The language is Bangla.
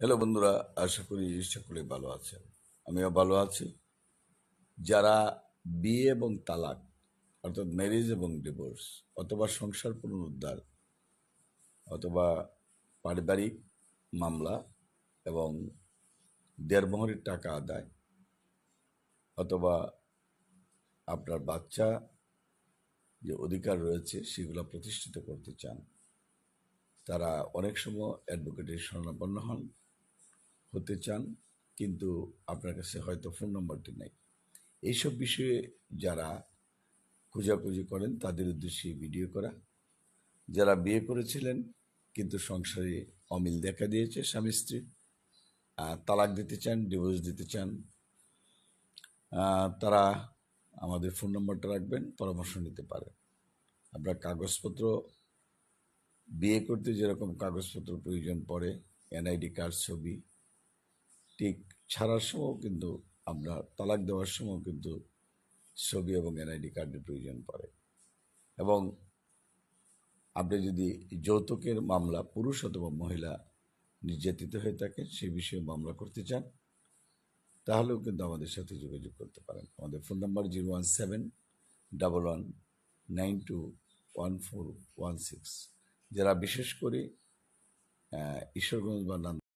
হ্যালো বন্ধুরা, আশা করি সকলে ভালো আছেন। আমিও ভালো আছি। যারা বিয়ে এবং তালাক, অর্থাৎ ম্যারেজ এবং ডিভোর্স অথবা সংসার পুনরুদ্ধার অথবা পারিবারিক মামলা এবং দেড়মোহরের টাকা আদায়, অথবা আপনার বাচ্চা যে অধিকার রয়েছে সেগুলো প্রতিষ্ঠিত করতে চান, তারা অনেক সময় অ্যাডভোকেটের শরণাপন্ন হন। হতে চান, কিন্তু আপনার কাছে হয়তো ফোন নম্বরটি নেই। এইসব বিষয়ে যারা খোঁজাখুঁজি করেন, তাদের উদ্দেশ্যে ভিডিও করা। যারা বিয়ে করেছিলেন, কিন্তু সংসারে অমিল দেখা দিয়েছে স্বামী স্ত্রী তালাক দিতে চান, ডিভোর্স দিতে চান তারা আমাদের ফোন নম্বরটা রাখবেন, পরামর্শ নিতে পারেন। আপনার কাগজপত্র, বিয়ে করতে যেরকম কাগজপত্র প্রয়োজন পড়ে, এনআইডি কার্ড, ছবি ঠিক ছাড়ার সময়ও কিন্তু আমরা তালাক দেওয়ার সময়ও কিন্তু ছবি এবং এনআইডি কার্ডের প্রয়োজন পড়ে। এবং আপনি যদি যৌতুকের মামলা, পুরুষ অথবা মহিলা নির্যাতিত হয়ে থাকেন সেই বিষয়ে মামলা করতে চান, তাহলেও কিন্তু আমাদের সাথে যোগাযোগ করতে পারেন। আমাদের phone number zero one seven double one nine two one four one six. যারা বিশেষ করে ঈশ্বরগঞ্জ বা